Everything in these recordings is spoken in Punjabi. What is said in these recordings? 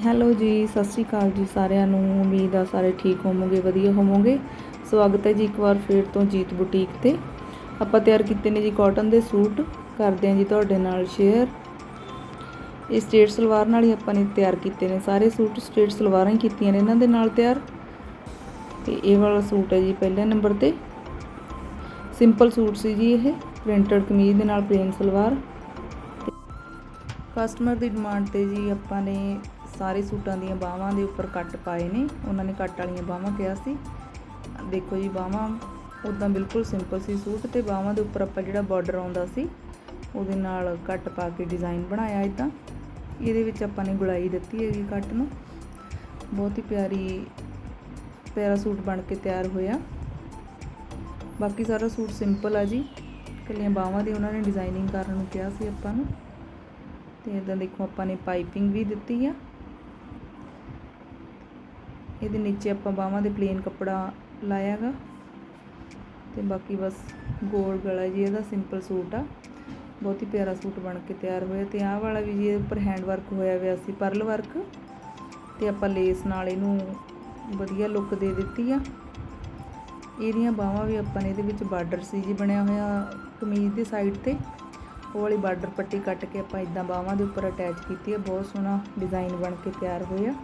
ਹੈਲੋ ਜੀ, ਸਤਿ ਸ਼੍ਰੀ ਅਕਾਲ ਜੀ ਸਾਰਿਆਂ ਨੂੰ। ਉਮੀਦ ਆ ਸਾਰੇ ਠੀਕ ਹੋਵੋਗੇ, ਵਧੀਆ ਹੋਵੋਗੇ। ਸਵਾਗਤ ਹੈ ਜੀ ਇੱਕ ਵਾਰ ਫੇਰ ਤੋਂ ਜੀਤ ਬੁਟੀਕ ਤੇ। ਆਪਾਂ ਤਿਆਰ ਕੀਤੇ ਨੇ ਜੀ ਕਾਟਨ ਦੇ ਸੂਟ। ਕਰਦੇ ਹਾਂ ਜੀ ਤੁਹਾਡੇ ਨਾਲ ਸ਼ੇਅਰ ਇਹ ਸਟੇਟ ਸਲਵਾਰ ਨਾਲ ਹੀ ਆਪਾਂ ਨੇ ਤਿਆਰ ਕੀਤੇ ਨੇ। ਸਾਰੇ ਸੂਟ ਸਟੇਟ ਸਲਵਾਰਾਂ ਹੀ ਕੀਤੀਆਂ ਨੇ ਇਹਨਾਂ ਦੇ ਨਾਲ ਤਿਆਰ। ਤੇ ਇਹ ਵਾਲਾ ਸੂਟ ਹੈ ਜੀ ਪਹਿਲੇ ਨੰਬਰ ਤੇ। ਸਿੰਪਲ ਸੂਟ ਸੀ ਜੀ ਇਹ ਪ੍ਰਿੰਟਡ ਕਮੀਜ਼ ਦੇ ਨਾਲ ਪਲੇਨ ਸਲਵਾਰ। ਕਸਟਮਰ ਦੀ ਡਿਮਾਂਡ ਤੇ ਜੀ ਆਪਾਂ ਨੇ ਸਾਰੇ ਸੂਟਾਂ ਦੀਆਂ ਬਾਹਾਂ ਦੇ ਉੱਪਰ ਕੱਟ ਪਾਏ ਨੇ। ਉਹਨਾਂ ਨੇ ਕੱਟ ਵਾਲੀਆਂ ਬਾਹਾਂ ਕਿਹਾ ਸੀ। ਦੇਖੋ ਜੀ ਬਾਹਾਂ ਉਦਾਂ ਬਿਲਕੁਲ ਸਿੰਪਲ ਸੀ ਸੂਟ ਤੇ ਬਾਹਾਂ ਦੇ ਉੱਪਰ ਆਪਾਂ ਜਿਹੜਾ ਬਾਰਡਰ ਆਉਂਦਾ ਸੀ, ਉਹਦੇ ਨਾਲ ਕੱਟ ਪਾ ਕੇ ਡਿਜ਼ਾਈਨ ਬਣਾਇਆ ਇਦਾਂ ਇਹਦੇ ਵਿੱਚ ਆਪਾਂ ਨੇ ਗੁਲਾਈ ਦਿੱਤੀ ਹੈਗੀ ਕੱਟ ਨੂੰ। ਬਹੁਤ ਹੀ ਪਿਆਰੀ, ਪਿਆਰਾ ਸੂਟ ਬਣ ਕੇ ਤਿਆਰ ਹੋਇਆ। ਬਾਕੀ ਸਾਰਾ ਸੂਟ ਸਿੰਪਲ ਆ ਜੀ। ਕੱਲੀਆਂ ਬਾਹਾਂ ਦੀ ਉਹਨਾਂ ਨੇ ਡਿਜ਼ਾਈਨਿੰਗ ਕਰਨ ਨੂੰ ਕਿਹਾ ਸੀ ਆਪਾਂ ਨੂੰ। ਤੇ ਇਦਾਂ ਦੇਖੋ ਆਪਾਂ ਨੇ ਪਾਈਪਿੰਗ ਵੀ ਦਿੱਤੀ ਆ। ਇਹਦੇ ਨੀਚੇ ਆਪਾਂ ਬਾਹਾਂ ਦੇ ਪਲੇਨ ਕੱਪੜਾ ਲਾਇਆਗਾ। ਤੇ ਬਾਕੀ ਬਸ ਗੋਲ ਗਲਾ ਜੀ, ਇਹਦਾ ਸਿੰਪਲ ਸੂਟ ਆ। ਬਹੁਤ ਹੀ ਪਿਆਰਾ ਸੂਟ ਬਣ ਕੇ ਤਿਆਰ ਹੋਇਆ। ਤੇ ਆਹ ਵਾਲਾ ਵੀ ਜੀ ਇਹਦੇ ਉੱਪਰ ਹੈਂਡ ਵਰਕ ਹੋਇਆ ਹੋਇਆ ਸੀ ਪਰਲ ਵਰਕ ਤੇ ਆਪਾਂ ਲੇਸ ਨਾਲ ਇਹਨੂੰ ਵਧੀਆ ਲੁੱਕ ਦੇ ਦਿੱਤੀ ਆ। ਇਹਦੀਆਂ ਬਾਹਾਂ ਵੀ ਆਪਾਂ ਨੇ ਇਹਦੇ ਵਿੱਚ ਬਾਰਡਰ ਸੀ ਜੀ ਬਣਿਆ ਹੋਇਆ ਕਮੀਜ਼ ਦੀ ਸਾਈਡ ਤੇ। ਉਹ ਵਾਲੀ ਬਾਰਡਰ ਪੱਟੀ ਕੱਟ ਕੇ ਆਪਾਂ ਇਦਾਂ ਬਾਹਾਂ ਦੇ ਉੱਪਰ ਅਟੈਚ ਕੀਤੀ ਹੈ ਬਹੁਤ ਸੋਹਣਾ ਡਿਜ਼ਾਈਨ ਬਣ ਕੇ ਤਿਆਰ ਹੋਇਆ।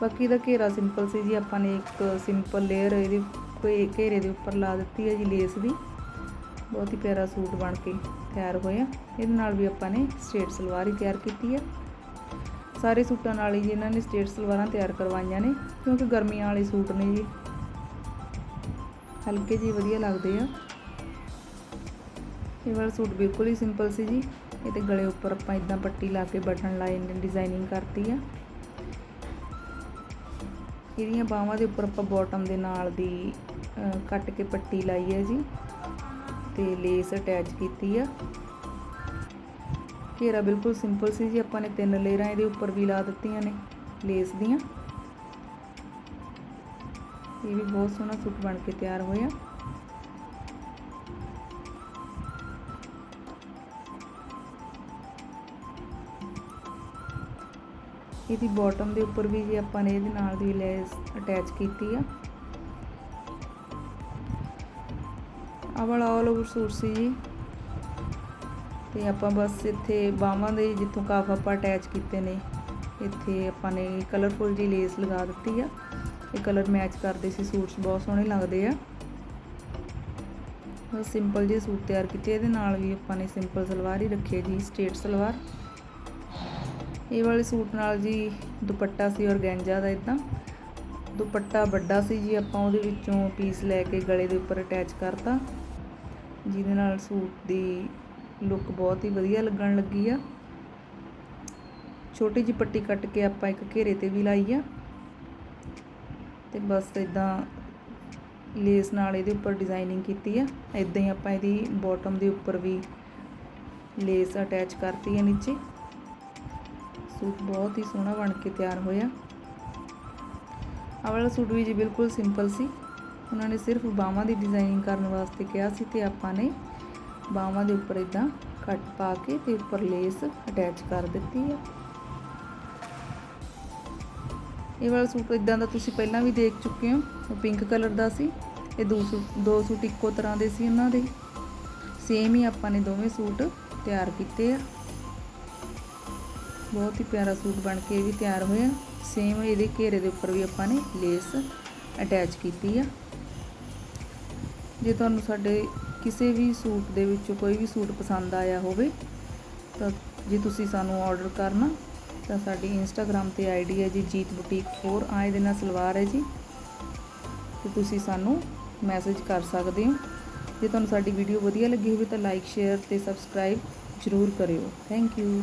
ਬਾਕੀ ਦਾ ਘੇਰਾ ਸਿੰਪਲ ਸੀ ਜੀ, ਆਪਾਂ ਨੇ ਇੱਕ ਸਿੰਪਲ ਲੇਅਰ ਇਹਦੇ ਕੋਈ ਘੇਰੇ ਦੇ ਉੱਪਰ ਲਾ ਦਿੱਤੀ ਹੈ ਜੀ ਲੇਸ ਦੀ। ਬਹੁਤ ਹੀ ਪਿਆਰਾ ਸੂਟ ਬਣ ਕੇ ਤਿਆਰ ਹੋਇਆ। ਇਹਦੇ ਨਾਲ ਵੀ ਆਪਾਂ ਨੇ ਸਟੇਟ ਸਲਵਾਰ ਹੀ ਤਿਆਰ ਕੀਤੀ ਹੈ। ਸਾਰੇ ਸੂਟਾਂ ਨਾਲ ਹੀ ਜੀ ਇਹਨਾਂ ਨੇ ਸਟੇਟ ਸਲਵਾਰਾਂ ਤਿਆਰ ਕਰਵਾਈਆਂ ਨੇ, ਕਿਉਂਕਿ ਗਰਮੀਆਂ ਵਾਲੇ ਸੂਟ ਨੇ ਜੀ। ਹਲਕੇ ਜੀ ਵਧੀਆ ਲੱਗਦੇ ਆ। ਇਹ ਵਾਲਾ ਸੂਟ ਬਿਲਕੁਲ ਹੀ ਸਿੰਪਲ ਸੀ ਜੀ। ਇਹਦੇ ਗਲੇ ਉੱਪਰ ਆਪਾਂ ਇਦਾਂ ਪੱਟੀ ਲਾ ਕੇ ਬਟਨ ਲਾਏ ਨੇ ਡਿਜ਼ਾਈਨਿੰਗ ਕਰਤੀ ਆ। ਇਹਦੀਆਂ ਬਾਹਾਂ ਦੇ ਉੱਪਰ ਆਪਾਂ ਬਾਟਮ ਦੇ ਨਾਲ ਦੀ ਕੱਟ ਕੇ ਪੱਟੀ ਲਾਈ ਹੈ ਜੀ। ਤੇ ਲੇਸ ਅਟੈਚ ਕੀਤੀ ਆ। ਘੇਰਾ ਬਿਲਕੁਲ ਸਿੰਪਲ ਸੀ ਜੀ, ਆਪਾਂ ਨੇ ਤਿੰਨ ਲੇਅਰਾਂ ਇਹਦੇ ਉੱਪਰ ਵੀ ਲਾ ਦਿੱਤੀਆਂ ਨੇ ਲੇਸ ਦੀਆਂ। ਇਹ ਵੀ ਬਹੁਤ ਸੋਹਣਾ ਸੂਟ ਬਣ ਕੇ ਤਿਆਰ ਹੋਇਆ। ਇਹਦੀ ਬਾਟਮ ਦੇ ਉੱਪਰ ਵੀ ਜੀ ਆਪਾਂ ਨੇ ਇਹਦੇ ਨਾਲ ਦੀ ਲੈਸ ਅਟੈਚ ਕੀਤੀ ਆ। ਆ ਵਾਲਾ ਆਲ ਓਵਰ ਸੂਟ ਸੀ ਜੀ। ਤੇ ਆਪਾਂ ਬਸ ਇੱਥੇ ਬਾਹਾਂ ਦੇ ਜਿੱਥੋਂ ਕਾਫ ਆਪਾਂ ਅਟੈਚ ਕੀਤੇ ਨੇ, ਇੱਥੇ ਆਪਾਂ ਨੇ ਕਲਰਫੁਲ ਜੀ ਲੇਸ ਲਗਾ ਦਿੱਤੀ ਆ। ਇਹ ਕਲਰ ਮੈਚ ਕਰਦੇ ਸੀ, ਸੂਟਸ ਬਹੁਤ ਸੋਹਣੇ ਲੱਗਦੇ ਆ। ਬਸ ਸਿੰਪਲ ਜਿਹੇ ਸੂਟ ਤਿਆਰ ਕੀਤੇ, ਇਹਦੇ ਨਾਲ ਵੀ ਆਪਾਂ ਨੇ ਸਿੰਪਲ ਸਲਵਾਰ ਹੀ ਰੱਖੀ ਹੈ ਜੀ ਸਟੇਟ ਸਲਵਾਰ। ਇਹ ਵਾਲੇ ਸੂਟ ਨਾਲ ਜੀ ਦੁਪੱਟਾ ਸੀ ਔਰਗੈਂਜਾ ਦਾ ਇਦਾਂ ਦੁਪੱਟਾ ਵੱਡਾ ਸੀ ਜੀ, ਆਪਾਂ ਉਹਦੇ ਵਿੱਚੋਂ ਪੀਸ ਲੈ ਕੇ ਗਲੇ ਦੇ ਉੱਪਰ ਅਟੈਚ ਕਰਤਾ। ਜਿਹਦੇ ਨਾਲ ਸੂਟ ਦੀ ਲੁੱਕ ਬਹੁਤ ਹੀ ਵਧੀਆ ਲੱਗਣ ਲੱਗੀ ਆ। ਛੋਟੀ ਜਿਹੀ ਪੱਟੀ ਕੱਟ ਕੇ ਆਪਾਂ ਇੱਕ ਘੇਰੇ ਤੇ ਵੀ ਲਾਈ ਆ। ਤੇ ਬਸ ਇਦਾਂ ਲੇਸ ਨਾਲ ਇਹਦੇ ਉੱਪਰ ਡਿਜ਼ਾਈਨਿੰਗ ਕੀਤੀ ਆ। ਇਦਾਂ ਹੀ ਆਪਾਂ ਇਹਦੀ ਬਾਟਮ ਦੇ ਉੱਪਰ ਵੀ ਲੇਸ ਅਟੈਚ ਕਰਤੀ ਹੈ ਨੀਚੇ। ਸੂਟ ਬਹੁਤ ਹੀ ਸੋਹਣਾ ਬਣ ਕੇ ਤਿਆਰ ਹੋਇਆ। ਆਹ ਵਾਲਾ ਸੂਟ ਵੀ ਜੀ ਬਿਲਕੁਲ ਸਿੰਪਲ ਸੀ। ਉਹਨਾਂ ਨੇ ਸਿਰਫ ਬਾਹਾਂ ਦੀ ਡਿਜ਼ਾਈਨਿੰਗ ਕਰਨ ਵਾਸਤੇ ਕਿਹਾ ਸੀ ਤੇ ਆਪਾਂ ਨੇ ਬਾਹਾਂ ਦੇ ਉੱਪਰ ਇਦਾਂ ਕੱਟ ਪਾ ਕੇ ਤੇ ਉੱਪਰ ਲੇਸ ਅਟੈਚ ਕਰ ਦਿੱਤੀ ਹੈ ਇਹ ਵਾਲਾ ਸੂਟ ਇਦਾਂ ਦਾ ਤੁਸੀਂ ਪਹਿਲਾਂ ਵੀ ਦੇਖ ਚੁੱਕੇ ਹੋ, ਉਹ ਪਿੰਕ ਕਲਰ ਦਾ ਸੀ। ਇਹ ਦੋ ਸੂਟ ਦੋ ਸੂਟ ਇੱਕੋ ਤਰ੍ਹਾਂ ਦੇ ਸੀ ਉਹਨਾਂ ਦੇ। ਸੇਮ ਹੀ ਆਪਾਂ ਨੇ ਦੋਵੇਂ ਸੂਟ ਤਿਆਰ ਕੀਤੇ ਆ। ਬਹੁਤ ਹੀ ਪਿਆਰਾ ਸੂਟ ਬਣ ਕੇ ਇਹ ਵੀ ਤਿਆਰ ਹੋਇਆ। ਸੇਮ ਇਹਦੇ ਘੇਰੇ ਦੇ ਉੱਪਰ ਵੀ ਆਪਾਂ ਨੇ ਲੇਸ ਅਟੈਚ ਕੀਤੀ ਆ। ਜੇ ਤੁਹਾਨੂੰ ਸਾਡੇ ਕਿਸੇ ਵੀ ਸੂਟ ਦੇ ਵਿੱਚੋਂ ਕੋਈ ਵੀ ਸੂਟ ਪਸੰਦ ਆਇਆ ਹੋਵੇ, ਤਾਂ ਜੇ ਤੁਸੀਂ ਸਾਨੂੰ ਆਰਡਰ ਕਰਨਾ, ਤਾਂ ਸਾਡੀ ਇੰਸਟਾਗ੍ਰam ਤੇ ਆਈਡੀ ਹੈ ਜੀ ਜੀਤ ਬੁਟੀਕ 4 ਆਏ ਦੇ ਨਾਲ ਸਲਵਾਰ ਹੈ ਜੀ। ਤੇ ਤੁਸੀਂ ਸਾਨੂੰ ਮੈਸੇਜ ਕਰ ਸਕਦੇ ਹੋ। ਜੇ ਤੁਹਾਨੂੰ ਸਾਡੀ ਵੀਡੀਓ ਵਧੀਆ ਲੱਗੀ ਹੋਵੇ ਤਾਂ ਲਾਈਕ ਸ਼ੇਅਰ ਤੇ ਸਬਸਕ੍ਰਾਈਬ ਜ਼ਰੂਰ ਕਰਿਓ। Thank you